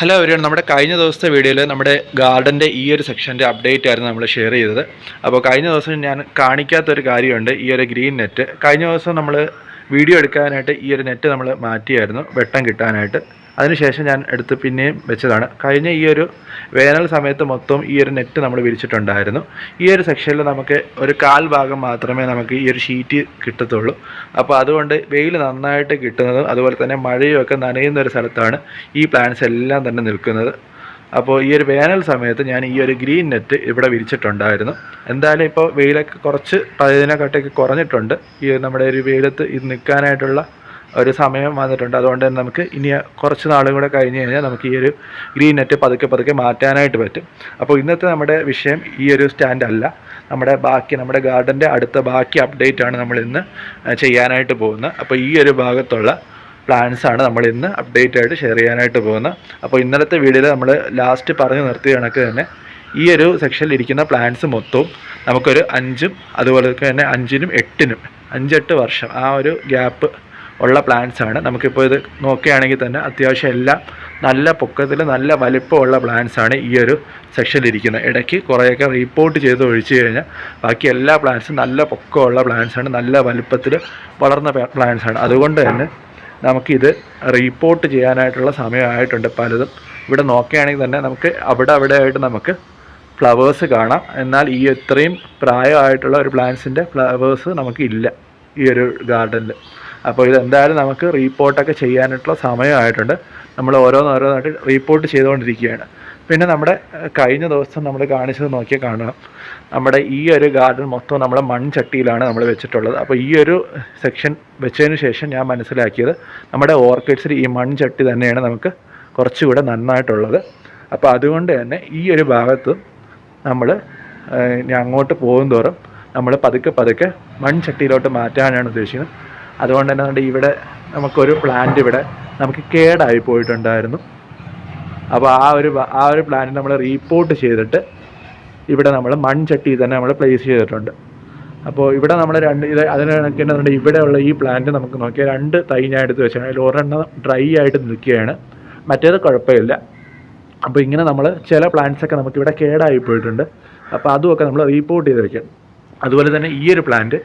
Hello അവരാണ് നമ്മുടെ കഴിഞ്ഞ ദിവസത്തെ വീഡിയോയിൽ നമ്മുടെ ഗാർഡന്റെ ഈ ഒരു സെക്ഷന്റെ അപ്ഡേറ്റ് ആയിരുന്നു നമ്മൾ ഷെയർ ചെയ്തത്. അപ്പോൾ കഴിഞ്ഞ ദിവസം ഞാൻ കാണിക്കാത്തൊരു കാര്യമുണ്ട് ഈ ഒരു ഗ്രീൻ നെറ്റ് കഴിഞ്ഞ ദിവസം നമ്മൾ വീഡിയോ എടുക്കാനായിട്ട് ഈ ഒരു നെറ്റ് നമ്മൾ മാറ്റിയായിരുന്നു വെട്ടം കിട്ടാനായിട്ട്. അതിനുശേഷം ഞാൻ എടുത്ത് പിന്നെയും വെച്ചതാണ്. കഴിഞ്ഞ ഈ ഒരു വേനൽ സമയത്ത് മൊത്തം ഈ ഒരു നെറ്റ് നമ്മൾ വിരിച്ചിട്ടുണ്ടായിരുന്നു. ഈ ഒരു സെക്ഷനിൽ നമുക്ക് ഒരു കാൽ ഭാഗം മാത്രമേ നമുക്ക് ഈ ഒരു ഷീറ്റ് കിട്ടത്തുള്ളൂ. അപ്പോൾ അതുകൊണ്ട് വെയിൽ നന്നായിട്ട് കിട്ടുന്നതും അതുപോലെ തന്നെ മഴയും ഒക്കെ നനയുന്ന ഒരു സ്ഥലത്താണ് ഈ പ്ലാന്റ്സ് എല്ലാം തന്നെ നിൽക്കുന്നത്. അപ്പോൾ ഈ ഒരു വേനൽ സമയത്ത് ഞാൻ ഈ ഒരു ഗ്രീൻ നെറ്റ് ഇവിടെ വിരിച്ചിട്ടുണ്ടായിരുന്നു. എന്തായാലും ഇപ്പോൾ വെയിലൊക്കെ കുറച്ച് പതിനെക്കാട്ടൊക്കെ കുറഞ്ഞിട്ടുണ്ട്. ഈ നമ്മുടെ ഒരു വെയിലത്ത് ഇത് നിൽക്കാനായിട്ടുള്ള ഒരു സമയം വന്നിട്ടുണ്ട്. അതുകൊണ്ട് തന്നെ നമുക്ക് ഇനി കുറച്ച് നാളും കൂടെ കഴിഞ്ഞ് കഴിഞ്ഞാൽ നമുക്ക് ഈ ഒരു ഗ്രീൻ നെറ്റ് പതുക്കെ പതുക്കെ മാറ്റാനായിട്ട് പറ്റും. അപ്പോൾ ഇന്നത്തെ നമ്മുടെ വിഷയം ഈ ഒരു സ്റ്റാൻഡ് അല്ല. നമ്മുടെ ബാക്കി നമ്മുടെ ഗാർഡന്റെ അടുത്ത ബാക്കി അപ്ഡേറ്റ് ആണ് നമ്മൾ ഇന്ന് ചെയ്യാനായിട്ട് പോകുന്നത്. അപ്പോൾ ഈ ഒരു ഭാഗത്തുള്ള പ്ലാൻസാണ് നമ്മൾ ഇന്ന് അപ്ഡേറ്റ് ആയിട്ട് ഷെയർ ചെയ്യാനായിട്ട് പോകുന്നത്. അപ്പോൾ ഇന്നലത്തെ വീഡിയോയിൽ നമ്മൾ ലാസ്റ്റ് പറഞ്ഞു നിർത്തിയ കണക്ക് തന്നെ ഈ ഒരു സെക്ഷനിൽ ഇരിക്കുന്ന പ്ലാൻസ് മൊത്തവും നമുക്കൊരു അഞ്ചും അതുപോലെ തന്നെ അഞ്ചിനും എട്ടിനും അഞ്ചെട്ട് വർഷം ആ ഒരു ഗ്യാപ്പ് ഉള്ള പ്ലാന്റ്സ് ആണ്. നമുക്കിപ്പോൾ ഇത് നോക്കുകയാണെങ്കിൽ തന്നെ അത്യാവശ്യം എല്ലാം നല്ല പൊക്കത്തിൽ നല്ല വലിപ്പമുള്ള പ്ലാന്റ്സ് ആണ് ഈ ഒരു സെക്ഷനിൽ ഇരിക്കുന്നത്. ഇടയ്ക്ക് കുറേയൊക്കെ റീപ്പോർട്ട് ചെയ്ത് ഒഴിച്ചു കഴിഞ്ഞാൽ ബാക്കി എല്ലാ പ്ലാന്റ്സും നല്ല പൊക്കമുള്ള പ്ലാന്റ്സ് ആണ് നല്ല വലിപ്പത്തിൽ വളർന്ന പ്ലാന്റ്സ് ആണ്. അതുകൊണ്ട് തന്നെ നമുക്കിത് റീപ്പോർട്ട് ചെയ്യാനായിട്ടുള്ള സമയമായിട്ടുണ്ട് പലതും. ഇവിടെ നോക്കുകയാണെങ്കിൽ തന്നെ നമുക്ക് അവിടെ അവിടെ ആയിട്ട് നമുക്ക് ഫ്ലവേഴ്സ് കാണാം. എന്നാൽ ഈ ഇത്രയും പ്രായമായിട്ടുള്ള ഒരു പ്ലാന്റ്സിന്റെ ഫ്ലവേഴ്സ് നമുക്ക് ഇല്ല ഈ ഒരു ഗാർഡനിൽ അപ്പോൾ ഇതെന്തായാലും നമുക്ക് റീപ്പോർട്ടൊക്കെ ചെയ്യാനായിട്ടുള്ള സമയമായിട്ടുണ്ട്. നമ്മൾ ഓരോന്നോരോന്നായിട്ട് റീപ്പോർട്ട് ചെയ്തുകൊണ്ടിരിക്കുകയാണ്. പിന്നെ നമ്മുടെ കഴിഞ്ഞ ദിവസം നമ്മൾ കാണിച്ചത് നോക്കിയാൽ കാണാം. നമ്മുടെ ഈ ഒരു ഗാർഡൻ മൊത്തം നമ്മൾ മൺചട്ടിയിലാണ് നമ്മൾ വെച്ചിട്ടുള്ളത്. അപ്പോൾ ഈ ഒരു സെക്ഷൻ വെച്ചതിന് ശേഷം ഞാൻ മനസ്സിലാക്കിയത് നമ്മുടെ ഓർക്കിഡ്സിൽ ഈ മൺചട്ടി തന്നെയാണ് നമുക്ക് കുറച്ചുകൂടെ നന്നായിട്ടുള്ളത്. അപ്പോൾ അതുകൊണ്ട് തന്നെ ഈ ഒരു ഭാഗത്തും നമ്മൾ അങ്ങോട്ട് പോകും തോറും നമ്മൾ പതുക്കെ പതുക്കെ മൺചട്ടിയിലോട്ട് മാറ്റാനാണ് ഉദ്ദേശിക്കുന്നത്. അതുകൊണ്ട് തന്നെ ഇവിടെ നമുക്കൊരു പ്ലാന്റ് ഇവിടെ നമുക്ക് കേടായി പോയിട്ടുണ്ടായിരുന്നു. അപ്പോൾ ആ ഒരു ആ ഒരു പ്ലാന്റ് നമ്മൾ റീപ്പോർട്ട് ചെയ്തിട്ട് ഇവിടെ നമ്മൾ മൺചട്ടി തന്നെ നമ്മൾ പ്ലേസ് ചെയ്തിട്ടുണ്ട്. അപ്പോൾ ഇവിടെ നമ്മൾ രണ്ട് ഇത് അതിന് കണക്കിന് ഇവിടെയുള്ള ഈ പ്ലാന്റ് നമുക്ക് നോക്കിയാൽ രണ്ട് തൈ ഞാൻ എടുത്ത് വെച്ചാൽ അതിൽ ഒരെണ്ണം ഡ്രൈ ആയിട്ട് നിൽക്കുകയാണ്. മറ്റേത് കുഴപ്പമില്ല. അപ്പോൾ ഇങ്ങനെ നമ്മൾ ചില പ്ലാന്റ്സൊക്കെ നമുക്ക് ഇവിടെ കേടായി പോയിട്ടുണ്ട്. അപ്പോൾ അതുമൊക്കെ നമ്മൾ റീപ്പോർട്ട് ചെയ്ത് വെക്കണം അതുപോലെ തന്നെ ഈ ഒരു പ്ലാന്റ്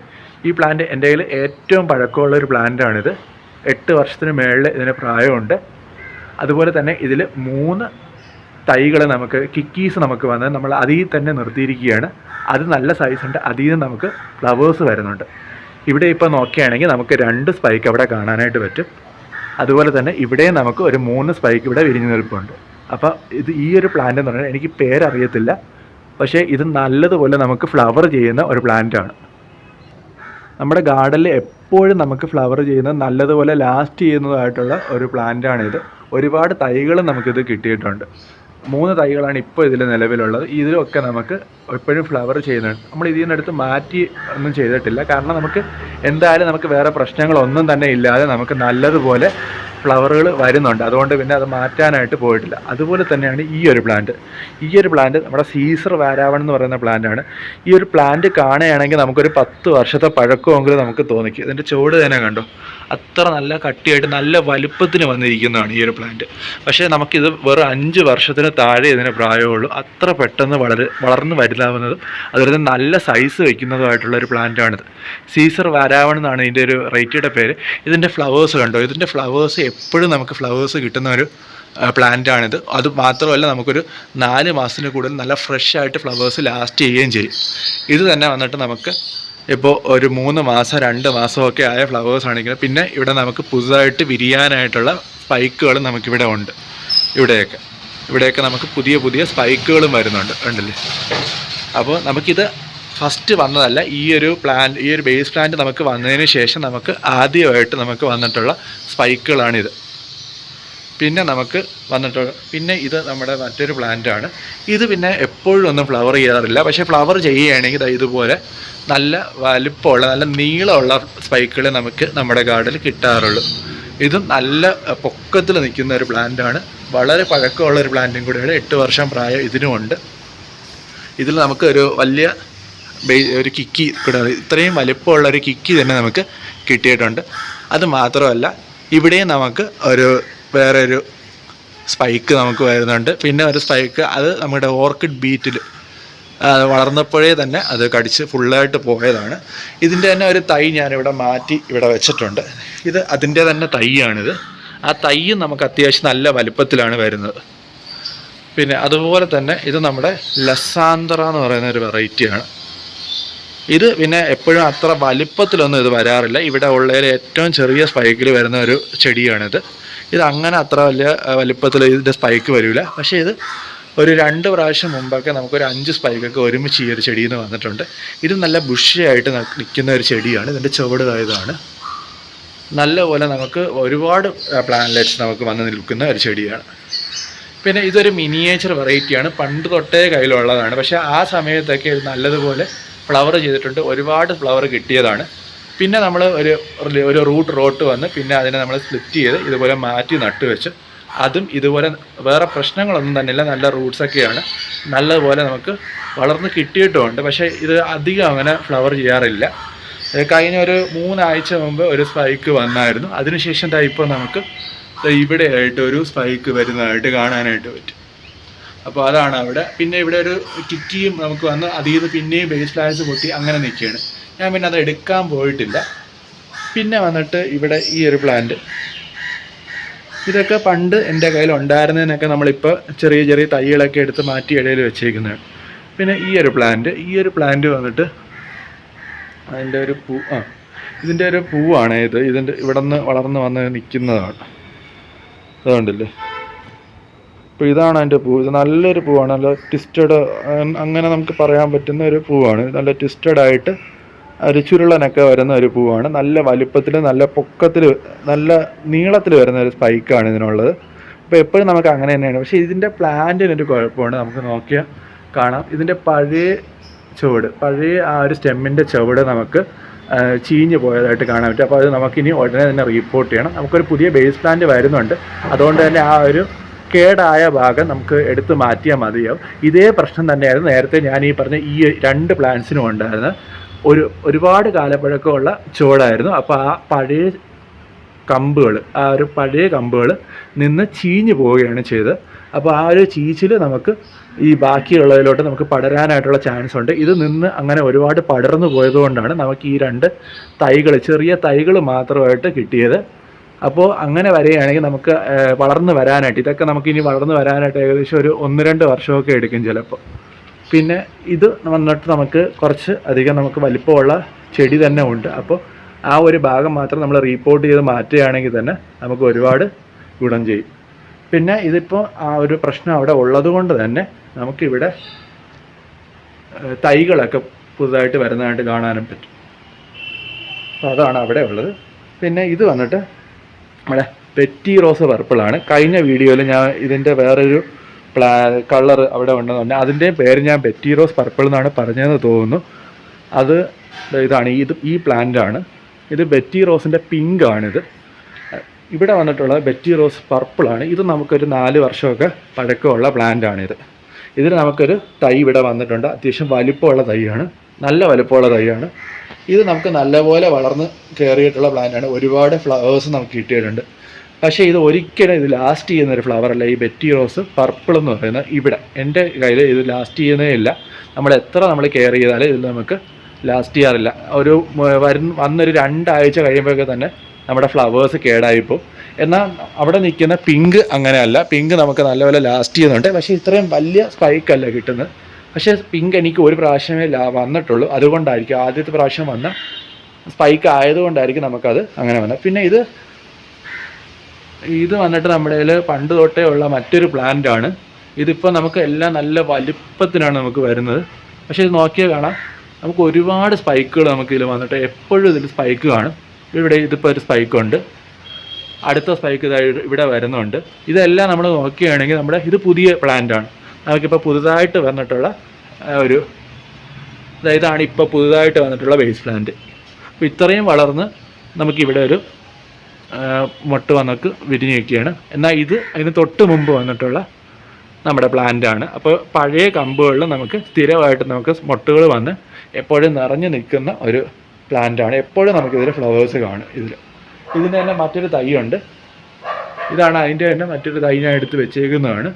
ഈ പ്ലാന്റ് എന്റെ കയ്യിൽ ഏറ്റവും പഴക്കമുള്ള ഒരു പ്ലാന്റാണിത് എട്ട് വർഷത്തിന് മേളിൽ ഇതിന് പ്രായമുണ്ട്. അതുപോലെ തന്നെ ഇതിൽ മൂന്ന് തൈകൾ നമുക്ക് കിക്കീസ് നമുക്ക് വന്ന് നമ്മൾ അതിൽ തന്നെ നിർത്തിയിരിക്കുകയാണ്. അത് നല്ല സൈസ് ഉണ്ട്. അതിൽ നിന്ന് നമുക്ക് ഫ്ലവേഴ്സ് വരുന്നുണ്ട്. ഇവിടെ ഇപ്പോൾ നോക്കുകയാണെങ്കിൽ നമുക്ക് രണ്ട് സ്പൈക്ക് അവിടെ കാണാനായിട്ട് പറ്റും. അതുപോലെ തന്നെ ഇവിടെയും നമുക്ക് ഒരു മൂന്ന് സ്പൈക്ക് ഇവിടെ വിരിഞ്ഞു നിൽപ്പുണ്ട് അപ്പോൾ ഇത് ഈ ഒരു പ്ലാന്റ് എന്ന് പറഞ്ഞാൽ എനിക്ക് പേരറിയത്തില്ല. പക്ഷേ ഇത് നല്ലതുപോലെ നമുക്ക് ഫ്ലവർ ചെയ്യുന്ന ഒരു പ്ലാന്റാണ് നമ്മുടെ ഗാർഡനിൽ എപ്പോഴും നമുക്ക് ഫ്ലവർ ചെയ്യുന്ന നല്ലതുപോലെ ലാസ്റ്റ് ചെയ്യുന്നതായിട്ടുള്ള ഒരു പ്ലാന്റാണിത് ഒരുപാട് തൈകൾ നമുക്കിത് കിട്ടിയിട്ടുണ്ട്. മൂന്ന് തൈകളാണ് ഇപ്പോൾ ഇതിൽ നിലവിലുള്ളത്. ഇതിലൊക്കെ നമുക്ക് എപ്പോഴും ഫ്ലവർ ചെയ്യുന്നുണ്ട്. നമ്മൾ ഇതിൽ നിന്നെടുത്ത് മാറ്റി ഒന്നും ചെയ്തിട്ടില്ല. കാരണം നമുക്ക് എന്തായാലും നമുക്ക് വേറെ പ്രശ്നങ്ങളൊന്നും തന്നെ ഇല്ലാതെ നമുക്ക് നല്ലതുപോലെ ഫ്ലവറുകൾ വരുന്നുണ്ട്. അതുകൊണ്ട് പിന്നെ അത് മാറ്റാനായിട്ട് പോയിട്ടില്ല. അതുപോലെ തന്നെയാണ് ഈ ഒരു പ്ലാന്റ് ഈ ഒരു പ്ലാന്റ് നമ്മുടെ സീസർ വാരാവൺ എന്ന് പറയുന്ന പ്ലാന്റാണ് ഈ ഒരു പ്ലാന്റ് കാണുകയാണെങ്കിൽ നമുക്കൊരു പത്ത് വർഷത്തെ പഴക്കമെങ്കിലും നമുക്ക് തോന്നിക്കും. ഇതിന്റെ ചുവട് തന്നെ കണ്ടോ? അത്ര നല്ല കട്ടിയായിട്ട് നല്ല വലുപ്പത്തിന് വന്നിരിക്കുന്നതാണ് ഈ ഒരു പ്ലാന്റ് പക്ഷേ നമുക്കിത് വെറും അഞ്ച് വർഷത്തിന് താഴെ ഇതിന് പ്രായമുള്ളൂ. അത്ര പെട്ടെന്ന് വളരെ വളർന്നു വലുതാവുന്നതും അതുപോലെ നല്ല സൈസ് വയ്ക്കുന്നതുമായിട്ടുള്ള ഒരു പ്ലാന്റാണിത് സീസർ വാരാവൺ എന്നാണ് ഇതിന്റെ ഒരു റേറ്റിയുടെ പേര്. ഇതിന്റെ ഫ്ലവേഴ്സ് കണ്ടോ? ഇതിന്റെ ഫ്ലവേഴ്സ് എപ്പോഴും നമുക്ക് ഫ്ലവേഴ്സ് കിട്ടുന്ന ഒരു പ്ലാന്റ് ആണിത്. അത് മാത്രമല്ല നമുക്കൊരു നാല് മാസത്തിന് കൂടുതൽ നല്ല ഫ്രഷ് ആയിട്ട് ഫ്ലവേഴ്സ് ലാസ്റ്റ് ചെയ്യുകയും ചെയ്യും. ഇത് തന്നെ വന്നിട്ട് നമുക്ക് ഇപ്പോൾ ഒരു മൂന്ന് മാസം രണ്ട് മാസമൊക്കെ ആയ ഫ്ലവേഴ്സ് ആണെങ്കിൽ പിന്നെ ഇവിടെ നമുക്ക് പുതുതായിട്ട് വിരിയാനായിട്ടുള്ള സ്പൈക്കുകൾ നമുക്കിവിടെ ഉണ്ട്. ഇവിടെയൊക്കെ. ഇവിടെയൊക്കെ നമുക്ക് പുതിയ പുതിയ സ്പൈക്കുകളും വരുന്നുണ്ട്. ഉണ്ടല്ലേ അപ്പോൾ നമുക്കിത് ഫസ്റ്റ് വന്നതല്ല ഈ ഒരു പ്ലാന്റ് ഈ ഒരു ബേസ് പ്ലാന്റ് നമുക്ക് വന്നതിന് ശേഷം നമുക്ക് ആദ്യമായിട്ട് നമുക്ക് വന്നിട്ടുള്ള സ്പൈക്കുകളാണിത് പിന്നെ നമുക്ക് വന്നിട്ടുള്ള പിന്നെ ഇത് നമ്മുടെ മറ്റൊരു പ്ലാന്റ് ആണ്. ഇത് പിന്നെ എപ്പോഴും ഒന്നും ഫ്ലവർ ചെയ്യാറില്ല. പക്ഷേ ഫ്ലവർ ചെയ്യുകയാണെങ്കിൽ ഇതുപോലെ നല്ല വലുപ്പമുള്ള നല്ല നീളമുള്ള സ്പൈക്കുകൾ നമുക്ക് നമ്മുടെ ഗാർഡനിൽ കിട്ടാറുള്ളൂ. ഇതും നല്ല പൊക്കത്തിൽ നിൽക്കുന്ന ഒരു പ്ലാന്റ് ആണ്. വളരെ പഴക്കമുള്ള ഒരു പ്ലാന്റും കൂടിയാണ്. എട്ട് വർഷം പ്രായം ഇതിനുമുണ്ട്. ഇതിൽ നമുക്ക് ഒരു വലിയ ഒരു കിക്കി കിട്ടുന്നത്. ഇത്രയും വലിപ്പമുള്ള ഒരു കിക്കി തന്നെ നമുക്ക് കിട്ടിയിട്ടുണ്ട്. അത് മാത്രമല്ല ഇവിടെയും നമുക്ക് ഒരു വേറെ ഒരു സ്പൈക്ക് നമുക്ക് വരുന്നുണ്ട്. പിന്നെ ഒരു സ്പൈക്ക് അത് നമ്മുടെ ഓർക്കിഡ് ബീറ്റിൽ വളർന്നപ്പോഴേ തന്നെ അത് കടിച്ച് ഫുള്ളായിട്ട് പോയതാണ്. ഇതിന്റെ തന്നെ ഒരു തൈ ഞാനിവിടെ മാറ്റി ഇവിടെ വെച്ചിട്ടുണ്ട്. ഇത് അതിന്റെ തന്നെ തൈയാണിത്. ആ തൈയും നമുക്ക് അത്യാവശ്യം നല്ല വലുപ്പത്തിലാണ് വരുന്നത്. പിന്നെ അതുപോലെ തന്നെ ഇത് നമ്മുടെ ലസാന്തറ എന്ന് പറയുന്ന ഒരു വെറൈറ്റിയാണ് ഇത് പിന്നെ എപ്പോഴും അത്ര വലിപ്പത്തിലൊന്നും ഇത് വരാറില്ല. ഇവിടെ ഉള്ളതിൽ ഏറ്റവും ചെറിയ സ്പൈക്കിൽ വരുന്ന ഒരു ചെടിയാണിത്. ഇത് അങ്ങനെ അത്ര വലിയ വലിപ്പത്തിൽ ഇതിന്റെ സ്പൈക്ക് വരില്ല പക്ഷേ ഇത് ഒരു രണ്ട് പ്രാവശ്യം മുമ്പൊക്കെ നമുക്കൊരു അഞ്ച് സ്പൈക്കൊക്കെ ഒരുമിച്ച് ഈ ഒരു ചെടിയിൽ നിന്ന് വന്നിട്ടുണ്ട്. ഇത് നല്ല ബുഷിയായിട്ട് നിൽക്കുന്ന ഒരു ചെടിയാണ്. ഇതിന്റെ ചുവട് ഇതാണ് നല്ലപോലെ നമുക്ക് ഒരുപാട് പ്ലാന്റ്ലെറ്റ്സ് നമുക്ക് വന്ന് നിൽക്കുന്ന ഒരു ചെടിയാണ്. പിന്നെ ഇതൊരു മിനിയേച്ചർ വെറൈറ്റിയാണ് പണ്ട് തൊട്ടേ കയ്യിലുള്ളതാണ്. പക്ഷേ ആ സമയത്തൊക്കെ ഇത് നല്ലതുപോലെ ഫ്ലവർ ചെയ്തിട്ടുണ്ട്. ഒരുപാട് ഫ്ലവർ കിട്ടിയതാണ്. പിന്നെ നമ്മൾ ഒരു ഒരു റൂട്ട് റോട്ട് വന്ന് പിന്നെ അതിനെ നമ്മൾ സ്പ്ലിറ്റ് ചെയ്ത് ഇതുപോലെ മാറ്റി നട്ട് വെച്ച് അതും ഇതുപോലെ വേറെ പ്രശ്നങ്ങളൊന്നും തന്നെയില്ല നല്ല റൂട്ട്സൊക്കെയാണ് നല്ലതുപോലെ നമുക്ക് വളർന്ന് കിട്ടിയിട്ടുമുണ്ട്. പക്ഷേ ഇത് അധികം അങ്ങനെ ഫ്ലവർ ചെയ്യാറില്ല. കഴിഞ്ഞ ഒരു മൂന്നാഴ്ച മുമ്പ് ഒരു സ്പൈക്ക് വന്നായിരുന്നു. അതിനുശേഷം ഇപ്പോൾ നമുക്ക് ഇവിടെയായിട്ട് ഒരു സ്പൈക്ക് വരുന്നതായിട്ട് കാണാനായിട്ട് പറ്റും. അപ്പോൾ അതാണ് അവിടെ. പിന്നെ ഇവിടെ ഒരു കിറ്റിയും നമുക്ക് വന്ന് അതിൽ നിന്ന് പിന്നെയും ബേസ് പ്ലാൻസ് പൊട്ടി അങ്ങനെ നിൽക്കുകയാണ്. ഞാൻ പിന്നെ അത് എടുക്കാൻ പോയിട്ടില്ല. പിന്നെ വന്നിട്ട് ഇവിടെ ഈ ഒരു പ്ലാന്റ് ഇതൊക്കെ പണ്ട് എന്റെ കയ്യിൽ ഉണ്ടായിരുന്നതിനൊക്കെ നമ്മളിപ്പോൾ ചെറിയ ചെറിയ തൈകളൊക്കെ എടുത്ത് മാറ്റി ഇടയിൽ വെച്ചേക്കുന്നതാണ്. പിന്നെ ഈ ഒരു പ്ലാന്റ് ഈ ഒരു പ്ലാന്റ് വന്നിട്ട് അതിന്റെ ഒരു പൂ ആ ഇതിന്റെ ഒരു പൂവാണ് ഇത്. ഇതിന്റെ ഇവിടെ നിന്ന് വളർന്ന് വന്ന് നിൽക്കുന്നതാണ്. അതുകൊണ്ടില്ലേ? അപ്പോൾ ഇതാണ് അതിന്റെ പൂ. ഇത് നല്ലൊരു പൂവാണ്. നല്ല ട്വിസ്റ്റഡ് അങ്ങനെ നമുക്ക് പറയാൻ പറ്റുന്ന ഒരു പൂവാണ്. നല്ല ട്വിസ്റ്റഡ് ആയിട്ട് അരിച്ചുരുളനൊക്കെ വരുന്ന ഒരു പൂവാണ്. നല്ല വലിപ്പത്തിൽ നല്ല പൊക്കത്തിൽ നല്ല നീളത്തിൽ വരുന്ന ഒരു സ്പൈക്കാണ് ഇതിനുള്ളത്. അപ്പോൾ എപ്പോഴും നമുക്ക് അങ്ങനെ തന്നെയാണ്. പക്ഷേ ഇതിന്റെ പ്ലാന്റിനൊരു കുഴപ്പമാണ്. നമുക്ക് നോക്കിയാൽ കാണാം. ഇതിന്റെ പഴയ ചുവട് പഴയ ആ ഒരു സ്റ്റെമ്മിന്റെ ചുവട് നമുക്ക് ചീഞ്ഞ് പോയതായിട്ട് കാണാൻ പറ്റും. അപ്പോൾ അത് നമുക്കിനി ഉടനെ തന്നെ റീപ്പോർട്ട് ചെയ്യണം. നമുക്കൊരു പുതിയ ബേസ് പ്ലാന്റ് വരുന്നുണ്ട്. അതുകൊണ്ട് തന്നെ ആ ഒരു കേടായ ഭാഗം നമുക്ക് എടുത്തു മാറ്റിയാൽ മതിയാവും. ഇതേ പ്രശ്നം തന്നെയായിരുന്നു നേരത്തെ ഞാൻ ഈ പറഞ്ഞ ഈ രണ്ട് പ്ലാന്റ്സിനും ഉണ്ടായിരുന്നത്. ഒരു ഒരുപാട് കാലപ്പഴക്കമുള്ള ചുവടായിരുന്നു അപ്പോൾ ആ പഴയ കമ്പുകൾ ആ ഒരു പഴയ കമ്പുകൾ നിന്ന് ചീഞ്ഞു പോവുകയാണ് ചെയ്തത്. അപ്പോൾ ആ ഒരു ചീച്ചിൽ നമുക്ക് ഈ ബാക്കിയുള്ളതിലോട്ട് നമുക്ക് പടരാനായിട്ടുള്ള ചാൻസ് ഉണ്ട്. ഇത് നിന്ന് അങ്ങനെ ഒരുപാട് പടർന്നു പോയതുകൊണ്ടാണ് നമുക്ക് ഈ രണ്ട് തൈകൾ ചെറിയ തൈകൾ മാത്രമായിട്ട് കിട്ടിയത്. അപ്പോൾ അങ്ങനെ വരികയാണെങ്കിൽ നമുക്ക് വളർന്നു വരാനായിട്ട് ഇതൊക്കെ നമുക്ക് ഇനി വളർന്നു വരാനായിട്ട് ഏകദേശം ഒരു ഒന്ന് രണ്ട് വർഷമൊക്കെ എടുക്കും ചിലപ്പോൾ. പിന്നെ ഇത് വന്നിട്ട് നമുക്ക് കുറച്ച് അധികം നമുക്ക് വലിപ്പമുള്ള ചെടി തന്നെ ഉണ്ട്. അപ്പോൾ ആ ഒരു ഭാഗം മാത്രം നമ്മൾ റീപ്പോർട്ട് ചെയ്ത് മാറ്റുകയാണെങ്കിൽ തന്നെ നമുക്ക് ഒരുപാട് ഗുണം ചെയ്യും. പിന്നെ ഇതിപ്പോൾ ആ ഒരു പ്രശ്നം അവിടെ ഉള്ളതുകൊണ്ട് തന്നെ നമുക്കിവിടെ തൈകളൊക്കെ പുതുതായിട്ട് വരുന്നതായിട്ട് കാണാനും പറ്റും. അപ്പോൾ അതാണ് അവിടെ ഉള്ളത്. പിന്നെ ഇത് വന്നിട്ട് നമ്മുടെ പെറ്റി റോസ് പർപ്പിളാണ് കഴിഞ്ഞ വീഡിയോയിൽ ഞാൻ ഇതിന്റെ വേറൊരു പ്ലാ കളർ അവിടെ ഉണ്ടെന്ന് പറഞ്ഞാൽ അതിന്റെ പേര് ഞാൻ പെറ്റി റോസ് പർപ്പിൾ എന്നാണ് പറഞ്ഞതെന്ന് തോന്നുന്നു. അത് ഇതാണ്. ഇത് ഈ പ്ലാന്റാണ് ഇത് ബെറ്റി റോസിന്റെ പിങ്ക് ആണിത്. ഇവിടെ വന്നിട്ടുള്ള ബെറ്റി റോസ് പർപ്പിളാണ് ഇത് നമുക്കൊരു നാല് വർഷമൊക്കെ പഴക്കമുള്ള പ്ലാന്റ് ആണിത്. ഇതിന് നമുക്കൊരു തൈ ഇവിടെ വന്നിട്ടുണ്ട്. അത്യാവശ്യം വലിപ്പമുള്ള തൈയാണ്. നല്ല വലിപ്പമുള്ള തൈയാണ്. ഇത് നമുക്ക് നല്ലപോലെ വളർന്ന് കയറിയിട്ടുള്ള പ്ലാന്റാണ് ഒരുപാട് ഫ്ലവേഴ്സ് നമുക്ക് കിട്ടിയിട്ടുണ്ട്. പക്ഷേ ഇത് ഒരിക്കലും ഇത് ലാസ്റ്റ് ചെയ്യുന്ന ഒരു ഫ്ലവർ അല്ല. ഈ ബെറ്റി റോസ് പർപ്പിൾ എന്ന് പറയുന്നത് ഇവിടെ എന്റെ കയ്യിൽ ഇത് ലാസ്റ്റ് ചെയ്യുന്നേ ഇല്ല. നമ്മൾ എത്ര നമ്മൾ കെയർ ചെയ്താലും ഇത് നമുക്ക് ലാസ്റ്റ് ചെയ്യാറില്ല. ഒരു വരുന്ന വന്നൊരു രണ്ടാഴ്ച കഴിയുമ്പോഴൊക്കെ തന്നെ നമ്മുടെ ഫ്ലവേഴ്സ് കേടായിപ്പോൾ എന്നാൽ അവിടെ നിൽക്കുന്ന പിങ്ക് അങ്ങനെയല്ല പിങ്ക് നമുക്ക് നല്ലപോലെ ലാസ്റ്റ് ചെയ്യുന്നുണ്ട്. പക്ഷേ ഇത്രയും വലിയ സ്പൈക്കല്ല കിട്ടുന്നത്. പക്ഷേ പിങ്ക് എനിക്ക് ഒരു പ്രാവശ്യമേ വന്നിട്ടുള്ളൂ. അതുകൊണ്ടായിരിക്കും ആദ്യത്തെ പ്രാവശ്യം വന്ന സ്പൈക്ക് ആയതുകൊണ്ടായിരിക്കും നമുക്കത് അങ്ങനെ വന്നത്. പിന്നെ ഇത് ഇത് വന്നിട്ട് നമ്മുടെ കയ്യിൽ പണ്ട് തൊട്ടേ ഉള്ള മറ്റൊരു പ്ലാന്റ് ആണ്. ഇതിപ്പോൾ നമുക്ക് എല്ലാം നല്ല വലിപ്പത്തിനാണ് നമുക്ക് വരുന്നത്. പക്ഷേ ഇത് നോക്കിയാൽ കാണാം. നമുക്ക് ഒരുപാട് സ്പൈക്കുകൾ നമുക്ക് ഇതിൽ വന്നിട്ട് എപ്പോഴും ഇതിൽ സ്പൈക്ക് കാണും. ഇവിടെ ഇതിപ്പോൾ ഒരു സ്പൈക്ക് ഉണ്ട്. അടുത്ത സ്പൈക്ക് ഇവിടെ വരുന്നുണ്ട്. ഇതെല്ലാം നമ്മൾ നോക്കുകയാണെങ്കിൽ നമ്മുടെ ഇത് പുതിയ പ്ലാന്റ് ആണ്. നമുക്കിപ്പോൾ പുതുതായിട്ട് വന്നിട്ടുള്ള ഒരു ഇതാണ് ഇപ്പോൾ പുതുതായിട്ട് വന്നിട്ടുള്ള ബേസ് പ്ലാന്റ് അപ്പോൾ ഇത്രയും വളർന്ന് നമുക്കിവിടെ ഒരു മൊട്ട് വന്നൊക്കെ വിരിഞ്ഞ് നിൽക്കുകയാണ്. എന്നാൽ ഇത് അതിന് തൊട്ട് മുമ്പ് വന്നിട്ടുള്ള നമ്മുടെ പ്ലാന്റ് ആണ്. അപ്പോൾ പഴയ കമ്പുകളിൽ നമുക്ക് സ്ഥിരമായിട്ട് നമുക്ക് മൊട്ടുകൾ വന്ന് എപ്പോഴും നിറഞ്ഞു നിൽക്കുന്ന ഒരു പ്ലാന്റ് ആണ്. എപ്പോഴും നമുക്കിതിൽ ഫ്ലവേഴ്സ് കാണും ഇതിൽ ഇതിന് തന്നെ മറ്റൊരു തൈയുണ്ട്. ഇതാണ് അതിന്റെ തന്നെ മറ്റൊരു തൈ ഞാൻ എടുത്ത് വെച്ചേക്കുന്നതാണ്.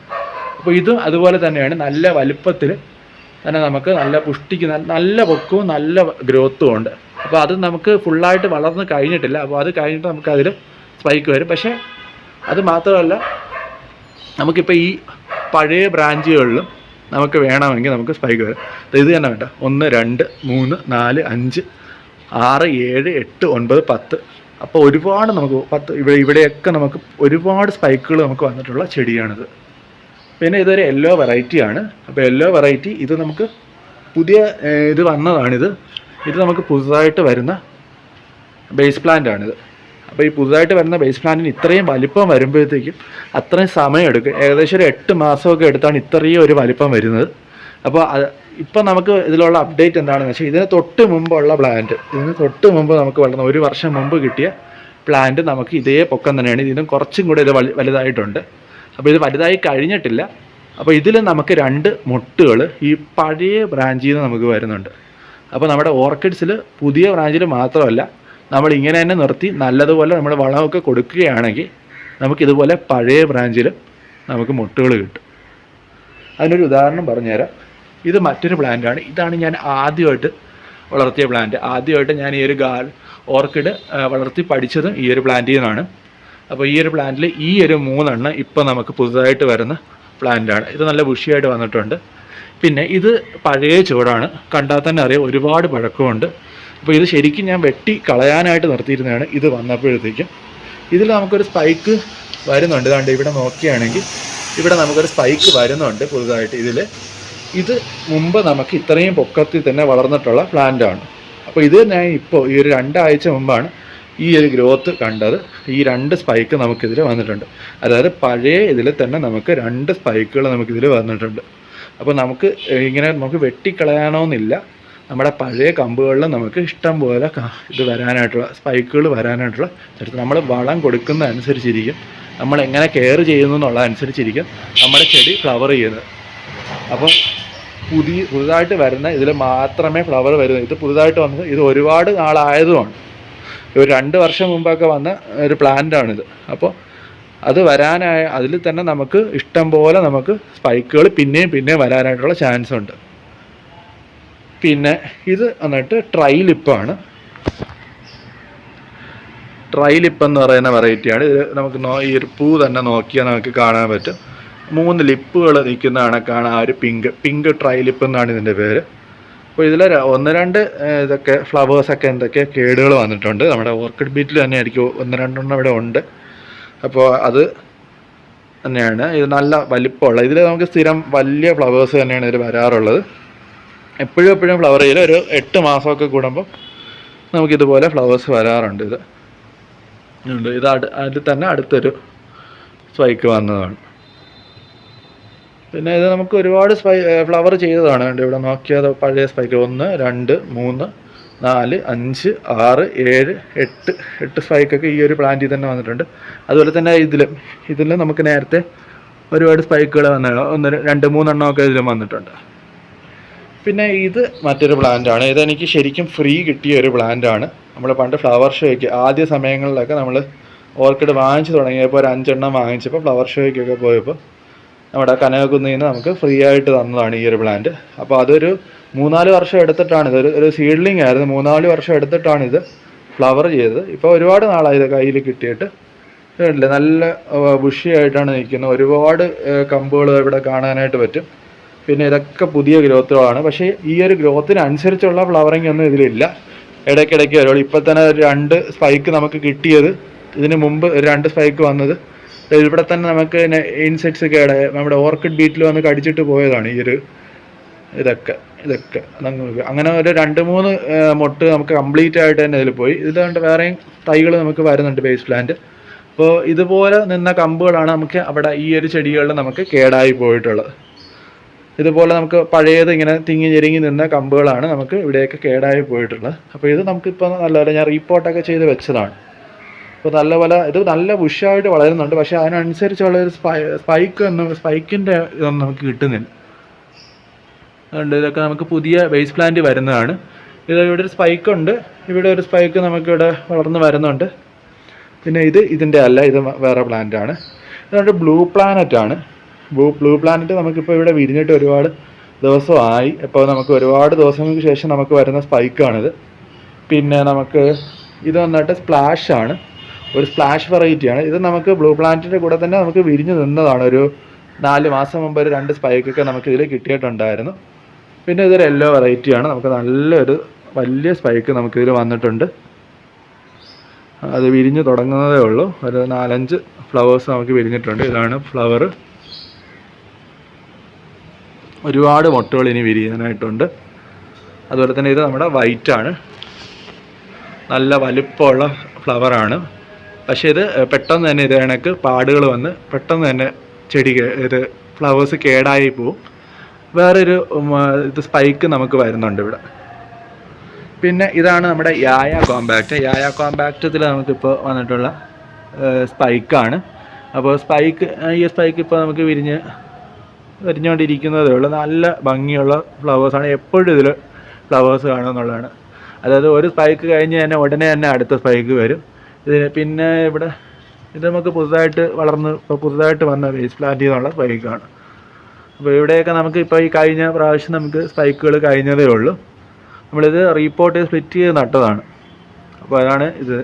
അപ്പോൾ ഇതും അതുപോലെ തന്നെയാണ് നല്ല വലുപ്പത്തിൽ തന്നെ നമുക്ക് നല്ല പുഷ്ടിക്ക് നല്ല- പൊക്കവും നല്ല ഗ്രോത്തും ഉണ്ട്. അപ്പോൾ അത് നമുക്ക് ഫുള്ളായിട്ട് വളർന്ന് കഴിഞ്ഞിട്ടില്ല. അപ്പോൾ അത് കഴിഞ്ഞിട്ട് നമുക്ക് അതിൽ സ്പൈക്ക് വരും. പക്ഷേ അത് മാത്രമല്ല നമുക്കിപ്പോൾ ഈ പഴയ ബ്രാഞ്ചുകളിലും നമുക്ക് വേണമെങ്കിൽ നമുക്ക് സ്പൈക്ക് വരും. ഇത് തന്നെ വേണ്ട ഒന്ന് രണ്ട് മൂന്ന് നാല് അഞ്ച് ആറ് ഏഴ് എട്ട് ഒൻപത് പത്ത്. അപ്പോൾ ഒരുപാട് നമുക്ക് പത്ത് ഇവിടെ ഇവിടെയൊക്കെ നമുക്ക് ഒരുപാട് സ്പൈക്കുകൾ നമുക്ക് വന്നിട്ടുള്ള ചെടിയാണിത്. പിന്നെ ഇതൊരു യെല്ലോ വെറൈറ്റിയാണ് അപ്പോൾ യെല്ലോ വെറൈറ്റി ഇത് നമുക്ക് പുതിയ ഇത് വന്നതാണിത്. ഇത് നമുക്ക് പുതുതായിട്ട് വരുന്ന ബേസ് പ്ലാന്റ് ആണിത്. അപ്പോൾ ഈ പുതുതായിട്ട് വരുന്ന ബേസ് പ്ലാന്റിന് ഇത്രയും വലിപ്പം വരുമ്പോഴത്തേക്കും അത്രയും സമയം എടുക്കും. ഏകദേശം ഒരു എട്ട് മാസമൊക്കെ എടുത്താണ് ഇത്രയും ഒരു വലിപ്പം വരുന്നത്. അപ്പോൾ അത് ഇപ്പം നമുക്ക് ഇതിലുള്ള അപ്ഡേറ്റ് എന്താണെന്ന് വെച്ചാൽ ഇതിന് തൊട്ട് മുമ്പുള്ള പ്ലാന്റ് ഇതിന് തൊട്ട് മുമ്പ് നമുക്ക് വളർന്ന ഒരു വർഷം മുമ്പ് കിട്ടിയ പ്ലാന്റ് നമുക്ക് ഇതേ പൊക്കം തന്നെയാണ്. ഇതിനും കുറച്ചും കൂടെ ഇത് വലുതായിട്ടുണ്ട്. അപ്പോൾ ഇത് വലുതായി കഴിഞ്ഞിട്ടില്ല. അപ്പോൾ ഇതിൽ നമുക്ക് രണ്ട് മുട്ടുകൾ ഈ പഴയ ബ്രാഞ്ചിൽ നിന്ന് നമുക്ക് വരുന്നുണ്ട്. അപ്പോൾ നമ്മുടെ ഓർക്കിഡ്സിൽ പുതിയ ബ്രാഞ്ചിൽ മാത്രമല്ല നമ്മൾ ഇങ്ങനെ തന്നെ നിർത്തി നല്ലതുപോലെ നമ്മൾ വളമൊക്കെ കൊടുക്കുകയാണെങ്കിൽ നമുക്കിതുപോലെ പഴയ ബ്രാഞ്ചിൽ നമുക്ക് മുട്ടുകൾ കിട്ടും. അതിനൊരു ഉദാഹരണം പറഞ്ഞുതരാം. ഇത് മറ്റൊരു പ്ലാന്റാണ് ഇതാണ് ഞാൻ ആദ്യമായിട്ട് വളർത്തിയ പ്ലാന്റ് ആദ്യമായിട്ട് ഞാൻ ഈ ഒരു ഗാൽ ഓർക്കിഡ് വളർത്തി പഠിച്ചത് ഈ ഒരു പ്ലാന്റിൽ നിന്നാണ്. അപ്പോൾ ഈ ഒരു പ്ലാന്റിൽ ഈ ഒരു മൂന്നെണ്ണം ഇപ്പോൾ നമുക്ക് പുതുതായിട്ട് വരുന്ന പ്ലാന്റാണ് ഇത് നല്ല ബുഷിയായിട്ട് വന്നിട്ടുണ്ട്. പിന്നെ ഇത് പഴയ ചുവടാണ്. കണ്ടാൽ തന്നെ അറിയാം ഒരുപാട് പഴക്കമുണ്ട്. അപ്പോൾ ഇത് ശരിക്കും ഞാൻ വെട്ടി കളയാനായിട്ട് നിർത്തിയിരുന്നതാണ് ഇത് വന്നപ്പോഴത്തേക്കും. ഇതിൽ നമുക്കൊരു സ്പൈക്ക് വരുന്നുണ്ട്. കണ്ട് ഇവിടെ നോക്കുകയാണെങ്കിൽ ഇവിടെ നമുക്കൊരു സ്പൈക്ക് വരുന്നുണ്ട് പുതുതായിട്ട് ഇതിൽ. ഇത് മുമ്പ് നമുക്ക് ഇത്രയും പൊക്കത്തിൽ തന്നെ വളർന്നിട്ടുള്ള പ്ലാന്റാണ് അപ്പോൾ ഇത് ഞാൻ ഇപ്പോൾ ഈ ഒരു രണ്ടാഴ്ച മുമ്പാണ് ഈ ഒരു ഗ്രോത്ത് കണ്ടത് ഈ രണ്ട് സ്പൈക്ക് നമുക്കിതിൽ വന്നിട്ടുണ്ട്. അതായത് പഴയ ഇതിൽ തന്നെ നമുക്ക് രണ്ട് സ്പൈക്കുകൾ നമുക്കിതിൽ വന്നിട്ടുണ്ട്. അപ്പോൾ നമുക്ക് ഇങ്ങനെ നമുക്ക് വെട്ടിക്കളയണമെന്നില്ല നമ്മുടെ പഴയ കമ്പുകളിൽ നമുക്ക് ഇഷ്ടം പോലെ ഇത് വരാനായിട്ടുള്ള സ്പൈക്കുകൾ വരാനായിട്ടുള്ള ചരിത്രം നമ്മൾ വളം കൊടുക്കുന്ന അനുസരിച്ചിരിക്കും. നമ്മൾ എങ്ങനെ കെയർ ചെയ്യുന്നു എന്നുള്ള അനുസരിച്ചിരിക്കും നമ്മുടെ ചെടി ഫ്ലവർ ചെയ്യുന്നത്. അപ്പോൾ പുതിയ പുതുതായിട്ട് വരുന്ന ഇതിൽ മാത്രമേ ഫ്ലവർ വരുന്നത്. ഇത് പുതുതായിട്ട് വന്നത് ഇത് ഒരുപാട് നാളായതുമാണ് ഒരു രണ്ട് വർഷം മുമ്പൊക്കെ വന്ന ഒരു പ്ലാന്റാണിത് അപ്പോൾ അത് വരാനായ അതിൽ തന്നെ നമുക്ക് ഇഷ്ടം പോലെ നമുക്ക് സ്പൈക്കുകൾ പിന്നെയും പിന്നെയും വരാനായിട്ടുള്ള ചാൻസ് ഉണ്ട്. പിന്നെ ഇത് വന്നിട്ട് ട്രൈലിപ്പാണ് ട്രൈലിപ്പ് എന്ന് പറയുന്ന വെറൈറ്റിയാണ് ഇത് നമുക്ക് നോ ഈ ഒരു പൂ തന്നെ നോക്കിയാൽ നമുക്ക് കാണാൻ പറ്റും. മൂന്ന് ലിപ്പുകൾ നിൽക്കുന്ന കണക്കാണ് ആ ഒരു പിങ്ക് പിങ്ക് ട്രൈലിപ്പ് എന്നാണ് ഇതിന്റെ പേര്. അപ്പോൾ ഇതിൽ ഒന്ന് രണ്ട് ഇതൊക്കെ ഫ്ലവേഴ്സൊക്കെ എന്തൊക്കെ കേടുകൾ വന്നിട്ടുണ്ട്. നമ്മുടെ ഓർക്കിഡ് ബീറ്റിൽ തന്നെ ആയിരിക്കും ഒന്ന് രണ്ടെണ്ണം ഇവിടെ ഉണ്ട്. അപ്പോൾ അത് തന്നെയാണ്. ഇത് നല്ല വലിപ്പമുള്ള ഇതിൽ നമുക്ക് സ്ഥിരം വലിയ ഫ്ലവേഴ്സ് തന്നെയാണ് ഇതിൽ വരാറുള്ളത്. എപ്പോഴും എപ്പോഴും ഫ്ലവർ ചെയ്യില്ല ഒരു എട്ട് മാസമൊക്കെ കൂടുമ്പോൾ നമുക്കിതുപോലെ ഫ്ലവേഴ്സ് വരാറുണ്ട് ഇത്. ഉണ്ട് ഇത് അടു അതിൽ തന്നെ അടുത്തൊരു സ്പൈക്ക് വന്നതാണ്. പിന്നെ ഇത് നമുക്ക് ഒരുപാട് സ്പൈ ഫ്ലവർ ചെയ്തതാണ്. കണ്ടോ ഇവിടെ നോക്കിയാൽ പഴയ സ്പൈക്ക് ഒന്ന് രണ്ട് മൂന്ന് നാല് അഞ്ച് ആറ് ഏഴ് എട്ട് എട്ട് സ്പൈക്കൊക്കെ ഈ ഒരു പ്ലാന്റിൽ തന്നെ വന്നിട്ടുണ്ട്. അതുപോലെ തന്നെ ഇതിലും ഇതിലും നമുക്ക് നേരത്തെ ഒരുപാട് സ്പൈക്കുകൾ വന്ന ഒന്ന് രണ്ട് മൂന്നെണ്ണമൊക്കെ ഇതിലും വന്നിട്ടുണ്ട്. പിന്നെ ഇത് മറ്റൊരു പ്ലാന്റാണ് ഇതെനിക്ക് ശരിക്കും ഫ്രീ കിട്ടിയ ഒരു പ്ലാന്റാണ് നമ്മൾ പണ്ട് ഫ്ലവർ ഷോയ്ക്ക് ആദ്യ സമയങ്ങളിലൊക്കെ നമ്മൾ ഓർക്കിഡ് വാങ്ങിച്ചു തുടങ്ങിയപ്പോൾ ഒരു അഞ്ചെണ്ണം വാങ്ങിച്ചപ്പോൾ ഫ്ലവർ ഷോയ്ക്കൊക്കെ പോയപ്പോൾ നമ്മുടെ കനകക്കുന്നിൽ നിന്ന് നമുക്ക് ഫ്രീ ആയിട്ട് തന്നതാണ് ഈ ഒരു പ്ലാന്റ് അപ്പോൾ അതൊരു മൂന്നാൽ വർഷം എടുത്തിട്ടാണ് ഇത്. ഒരു സീഡ്ലിംഗ് ആയിരുന്നു. മൂന്നാൽ വർഷം എടുത്തിട്ടാണ് ഇത് ഫ്ലവർ ചെയ്തത്. ഇപ്പോൾ ഒരുപാട് നാളായി ഇത് കയ്യിൽ കിട്ടിയിട്ട്. കണ്ടില്ലേ നല്ല ബുഷിയായിട്ടാണ് നിൽക്കുന്നത്. ഒരുപാട് കമ്പുകൾ ഇവിടെ കാണാനായിട്ട് പറ്റും. പിന്നെ ഇതൊക്കെ പുതിയ ഗ്രോത്തുകളാണ്. പക്ഷേ ഈ ഒരു ഗ്രോത്തിനനുസരിച്ചുള്ള ഫ്ലവറിങ് ഒന്നും ഇതിലില്ല. ഇടയ്ക്കിടയ്ക്ക് വരുള്ളൂ. ഇപ്പം തന്നെ രണ്ട് സ്പൈക്ക് നമുക്ക് കിട്ടിയത്. ഇതിന് മുമ്പ് രണ്ട് സ്പൈക്ക് വന്നത് ഇവിടെ തന്നെ നമുക്ക് ഇൻസെക്ട്സ് കേട് നമ്മുടെ ഓർക്കിഡ് ബീറ്റിൽ വന്ന് കടിച്ചിട്ട് പോയതാണ് ഈ ഒരു ഇതൊക്കെ ഇതൊക്കെ. അങ്ങനെ ഒരു രണ്ട് മൂന്ന് മൊട്ട് നമുക്ക് കംപ്ലീറ്റ് ആയിട്ട് തന്നെ ഇതിൽ പോയി. ഇതിലുണ്ട് വേറെയും തൈകൾ നമുക്ക് വരുന്നുണ്ട് ബേസ് പ്ലാന്റ് അപ്പോൾ ഇതുപോലെ നിന്ന കമ്പുകളാണ് നമുക്ക് അവിടെ ഈ ഒരു ചെടികളിൽ നമുക്ക് കേടായി പോയിട്ടുള്ളത്. ഇതുപോലെ നമുക്ക് പഴയത് ഇങ്ങനെ തിങ്ങി ഞെരുങ്ങി നിന്ന കമ്പുകളാണ് നമുക്ക് ഇവിടെയൊക്കെ കേടായി പോയിട്ടുള്ളത്. അപ്പോൾ ഇത് നമുക്കിപ്പോൾ നല്ലപോലെ ഞാൻ റീപ്പോർട്ടൊക്കെ ചെയ്ത് വെച്ചതാണ്. അപ്പോൾ പല ഇത് നല്ല ബുഷായിട്ട് വളരുന്നുണ്ട്. പക്ഷേ അതിനനുസരിച്ചുള്ള ഒരു സ്പൈ സ്പൈക്ക് ഒന്നും സ്പൈക്കിന്റെ ഇതൊന്നും നമുക്ക് കിട്ടുന്നില്ല. അതുകൊണ്ട് ഇതൊക്കെ നമുക്ക് പുതിയ ബേസ് പ്ലാന്റ് വരുന്നതാണ്. ഇത് ഇവിടെ ഒരു സ്പൈക്ക് ഉണ്ട്. ഇവിടെ ഒരു സ്പൈക്ക് നമുക്കിവിടെ വളർന്ന് വരുന്നുണ്ട്. പിന്നെ ഇത് ഇതിന്റെ അല്ല ഇത് വേറെ പ്ലാന്റ് ആണ്. ഇതുകൊണ്ട് ബ്ലൂ പ്ലാനറ്റ് ആണ്. ബ്ലൂ ബ്ലൂ പ്ലാനറ്റ് നമുക്കിപ്പോൾ ഇവിടെ വിരിഞ്ഞിട്ട് ഒരുപാട് ദിവസമായി. ഇപ്പോൾ നമുക്ക് ഒരുപാട് ദിവസങ്ങൾക്ക് ശേഷം നമുക്ക് വരുന്ന സ്പൈക്കാണിത് പിന്നെ നമുക്ക് ഇത് വന്നിട്ട് സ്പ്ലാഷാണ് ഒരു സ്പ്ലാഷ് വെറൈറ്റിയാണ് ഇത് നമുക്ക് ബ്ലൂ പ്ലാന്റിന്റെ കൂടെ തന്നെ നമുക്ക് വിരിഞ്ഞു നിന്നതാണ്. ഒരു നാല് മാസം മുമ്പ് ഒരു രണ്ട് സ്പൈക്കൊക്കെ നമുക്ക് ഇതിൽ കിട്ടിയിട്ടുണ്ടായിരുന്നു. പിന്നെ ഇതൊരു യെല്ലോ വെറൈറ്റിയാണ് നമുക്ക് നല്ലൊരു വലിയ സ്പൈക്ക് നമുക്കിതിൽ വന്നിട്ടുണ്ട്. അത് വിരിഞ്ഞ് തുടങ്ങുന്നതേ ഉള്ളൂ. ഒരു നാലഞ്ച് ഫ്ലവേഴ്സ് നമുക്ക് വിരിഞ്ഞിട്ടുണ്ട്. ഇതാണ് ഫ്ലവർ ഒരുപാട് മുട്ടകൾ ഇനി വിരിയാനായിട്ടുണ്ട്. അതുപോലെ തന്നെ ഇത് നമ്മുടെ വൈറ്റാണ് നല്ല വലിപ്പമുള്ള ഫ്ലവറാണ് പക്ഷേ ഇത് പെട്ടെന്ന് തന്നെ ഇത് കണക്ക് പാടുകൾ വന്ന് പെട്ടെന്ന് തന്നെ ചെടി ഇത് ഫ്ലവേഴ്സ് കേടായി പോവും. വേറൊരു ഇത് സ്പൈക്ക് നമുക്ക് വരുന്നുണ്ട് ഇവിടെ. പിന്നെ ഇതാണ് നമ്മുടെ യായ കോമ്പാക്റ്റ് യായ കോമ്പാക്റ്റത്തിൽ നമുക്കിപ്പോൾ വന്നിട്ടുള്ള സ്പൈക്കാണ്. അപ്പോൾ സ്പൈക്ക് ഈ സ്പൈക്ക് ഇപ്പോൾ നമുക്ക് വിരിഞ്ഞ് വിരിഞ്ഞുകൊണ്ടിരിക്കുന്നതേ ഉള്ളൂ. നല്ല ഭംഗിയുള്ള ഫ്ലവേഴ്സാണ്. എപ്പോഴും ഇതിൽ ഫ്ലവേഴ്സ് കാണുമെന്നുള്ളതാണ് അതായത് ഒരു സ്പൈക്ക് കഴിഞ്ഞ് തന്നെ ഉടനെ തന്നെ അടുത്ത സ്പൈക്ക് വരും. ഇതിന് പിന്നെ ഇവിടെ ഇത് നമുക്ക് പുതുതായിട്ട് വളർന്ന് ഇപ്പോൾ പുതുതായിട്ട് വന്ന വേസ്റ്റ് പ്ലാന്റ് നിന്നുള്ള സ്പൈക്കാണ് അപ്പോൾ ഇവിടെയൊക്കെ നമുക്ക് ഇപ്പോൾ ഈ കഴിഞ്ഞ പ്രാവശ്യം നമുക്ക് സ്പൈക്കുകൾ കഴിഞ്ഞതേ ഉള്ളൂ. നമ്മളിത് റീപ്പോർട്ട് ചെയ്ത് സ്പ്ലിറ്റ് ചെയ്ത് നട്ടതാണ്. അപ്പോൾ അതാണ് ഇത്.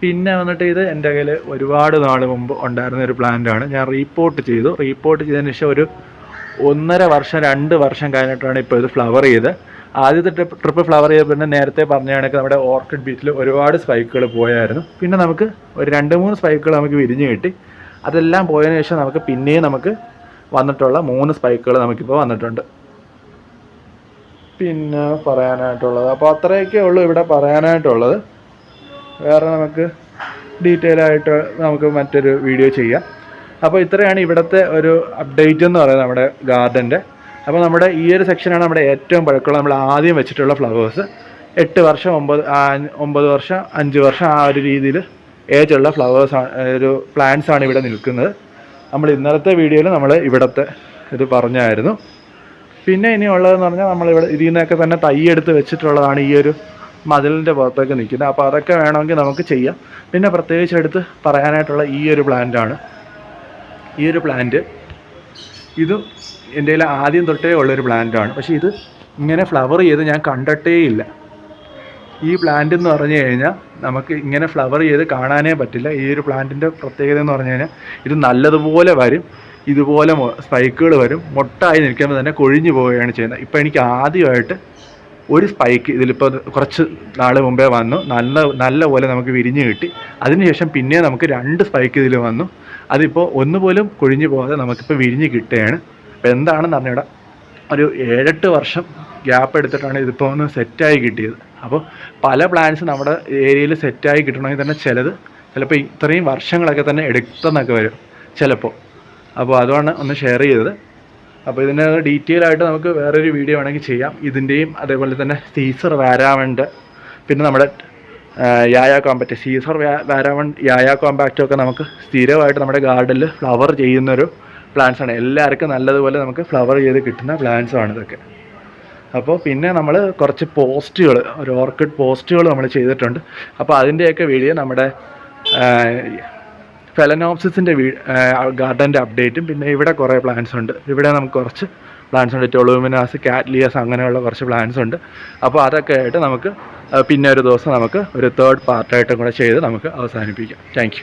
പിന്നെ വന്നിട്ട് ഇത് എന്റെ കയ്യിൽ ഒരുപാട് നാൾ മുമ്പ് ഉണ്ടായിരുന്ന ഒരു പ്ലാന്റാണ് ഞാൻ റീപ്പോർട്ട് ചെയ്തു. റീപ്പോർട്ട് ചെയ്തതിന് ശേഷം ഒരു ഒന്നര വർഷം രണ്ട് വർഷം കഴിഞ്ഞിട്ടാണ് ഇപ്പോൾ ഇത് ഫ്ലവർ ചെയ്ത് ആദ്യത്തെ ട്രിപ്പ് ട്രിപ്പ് ഫ്ലവർ ചെയ്ത പിന്നെ നേരത്തെ പറഞ്ഞ കണക്ക് നമ്മുടെ ഓർക്കിഡ് ബീച്ചിൽ ഒരുപാട് സ്പൈക്കുകൾ പോയായിരുന്നു. പിന്നെ നമുക്ക് ഒരു രണ്ട് മൂന്ന് സ്പൈക്കുകൾ നമുക്ക് വിരിഞ്ഞ് കിട്ടി. അതെല്ലാം പോയതിനു ശേഷം നമുക്ക് പിന്നെയും നമുക്ക് വന്നിട്ടുള്ള മൂന്ന് സ്പൈക്കുകൾ നമുക്കിപ്പോൾ വന്നിട്ടുണ്ട്. പിന്നെ പറയാനായിട്ടുള്ളത് അപ്പോൾ അത്രയൊക്കെ ഉള്ളൂ ഇവിടെ പറയാനായിട്ടുള്ളത്. വേറെ നമുക്ക് ഡീറ്റെയിൽ ആയിട്ട് നമുക്ക് മറ്റൊരു വീഡിയോ ചെയ്യാം. അപ്പോൾ ഇത്രയാണ് ഇവിടുത്തെ ഒരു അപ്ഡേറ്റ് എന്ന് പറയുന്നത് നമ്മുടെ ഗാർഡന്റെ അപ്പോൾ നമ്മുടെ ഈ ഒരു സെക്ഷനാണ് നമ്മുടെ ഏറ്റവും പഴക്കമുള്ള നമ്മൾ ആദ്യം വെച്ചിട്ടുള്ള ഫ്ലവേഴ്സ് എട്ട് വർഷം ഒമ്പത് ഒമ്പത് വർഷം അഞ്ച് വർഷം ആ ഒരു രീതിയിൽ ഏജുള്ള ഫ്ലവേഴ്സ് ഒരു പ്ലാന്റ്സ് ആണ് ഇവിടെ നിൽക്കുന്നത്. നമ്മൾ ഇന്നലത്തെ വീഡിയോയിൽ നമ്മൾ ഇവിടുത്തെ ഇത് പറഞ്ഞായിരുന്നു. പിന്നെ ഇനി ഉള്ളതെന്ന് പറഞ്ഞാൽ നമ്മളിവിടെ ഇതിൽ നിന്നൊക്കെ തന്നെ തൈ എടുത്ത് വെച്ചിട്ടുള്ളതാണ് ഈ ഒരു മതിലിന്റെ പുറത്തൊക്കെ നിൽക്കുന്നത്. അപ്പോൾ അതൊക്കെ വേണമെങ്കിൽ നമുക്ക് ചെയ്യാം. പിന്നെ പ്രത്യേകിച്ച് എടുത്ത് പറയാനായിട്ടുള്ള ഈ ഒരു പ്ലാന്റ് ആണ്. ഈ ഒരു പ്ലാന്റ് ഇതും എന്റെ കയ്യിൽ ആദ്യം തൊട്ടേ ഉള്ളൊരു പ്ലാന്റാണ് പക്ഷേ ഇത് ഇങ്ങനെ ഫ്ലവർ ചെയ്ത് ഞാൻ കണ്ടിട്ടേ ഇല്ല. ഈ പ്ലാന്റ് എന്ന് പറഞ്ഞു കഴിഞ്ഞാൽ നമുക്ക് ഇങ്ങനെ ഫ്ലവർ ചെയ്ത് കാണാനേ പറ്റില്ല. ഈ ഒരു പ്ലാന്റിന്റെ പ്രത്യേകത എന്ന് പറഞ്ഞു കഴിഞ്ഞാൽ ഇത് നല്ലതുപോലെ വരും. ഇതുപോലെ സ്പൈക്കുകൾ വരും. മൊട്ടായി നിൽക്കുമ്പോൾ തന്നെ കൊഴിഞ്ഞു പോവുകയാണ് ചെയ്യുന്നത്. ഇപ്പോൾ എനിക്ക് ആദ്യമായിട്ട് ഒരു സ്പൈക്ക് ഇതിലിപ്പോൾ കുറച്ച് നാൾ മുമ്പേ വന്നു. നല്ല നല്ല പോലെ നമുക്ക് വിരിഞ്ഞ് കിട്ടി. അതിനുശേഷം പിന്നെ നമുക്ക് രണ്ട് സ്പൈക്ക് ഇതിൽ വന്നു. അതിപ്പോൾ ഒന്നുപോലും കൊഴിഞ്ഞു പോകാതെ നമുക്കിപ്പോൾ വിരിഞ്ഞ് കിട്ടുകയാണ്. അപ്പോൾ എന്താണെന്ന് അറിഞ്ഞൂടാ. ഒരു ഏഴെട്ട് വർഷം ഗ്യാപ്പ് എടുത്തിട്ടാണ് ഇതിപ്പോൾ ഒന്ന് സെറ്റായി കിട്ടിയത്. അപ്പോൾ പല പ്ലാൻസ് നമ്മുടെ ഏരിയയിൽ സെറ്റായി കിട്ടണമെങ്കിൽ തന്നെ ചിലത് ചിലപ്പോൾ ഇത്രയും വർഷങ്ങളൊക്കെ തന്നെ എടുത്തെന്നൊക്കെ വരും ചിലപ്പോൾ അപ്പോൾ അതുമാണ് ഒന്ന് ഷെയർ ചെയ്തത്. അപ്പോൾ ഇതിന്റെ ഡീറ്റെയിൽ ആയിട്ട് നമുക്ക് വേറൊരു വീഡിയോ വേണമെങ്കിൽ ചെയ്യാം. ഇതിന്റെയും അതേപോലെ തന്നെ സീസർ വാരാവണ്ട് പിന്നെ നമ്മുടെ യായ കോമ്പാക്റ്റ് സീസർ വാരാവൺ യായ കോമ്പാക്റ്റൊക്കെ നമുക്ക് സ്ഥിരമായിട്ട് നമ്മുടെ ഗാർഡനിൽ ഫ്ലവർ ചെയ്യുന്നൊരു പ്ലാന്റ്സ് ആണ്. എല്ലാവർക്കും നല്ലതുപോലെ നമുക്ക് ഫ്ലവർ ചെയ്ത് കിട്ടുന്ന പ്ലാന്റ്സ് ആണ് ഇതൊക്കെ. അപ്പോൾ പിന്നെ നമ്മൾ കുറച്ച് പോസ്റ്റുകൾ ഒരു ഓർക്കിഡ് പോസ്റ്റുകൾ നമ്മൾ ചെയ്തിട്ടുണ്ട്. അപ്പോൾ അതിന്റെയൊക്കെ വീഡിയോ നമ്മുടെ ഫെലനോപ്സിസിന്റെ വീ ഗാർഡന്റെ അപ്ഡേറ്റും പിന്നെ ഇവിടെ കുറേ പ്ലാന്റ്സ് ഉണ്ട്. ഇവിടെ നമുക്ക് കുറച്ച് പ്ലാന്റ്സ് ഉണ്ട്. ടൊളൂമിനാസ് കാറ്റ്ലിയസ് അങ്ങനെയുള്ള കുറച്ച് പ്ലാന്റ്സ് ഉണ്ട്. അപ്പോൾ അതൊക്കെ ആയിട്ട് നമുക്ക് പിന്നെ ഒരു ദിവസം നമുക്ക് ഒരു തേർഡ് പാർട്ടായിട്ടും കൂടെ ചെയ്ത് നമുക്ക് അവസാനിപ്പിക്കാം. താങ്ക്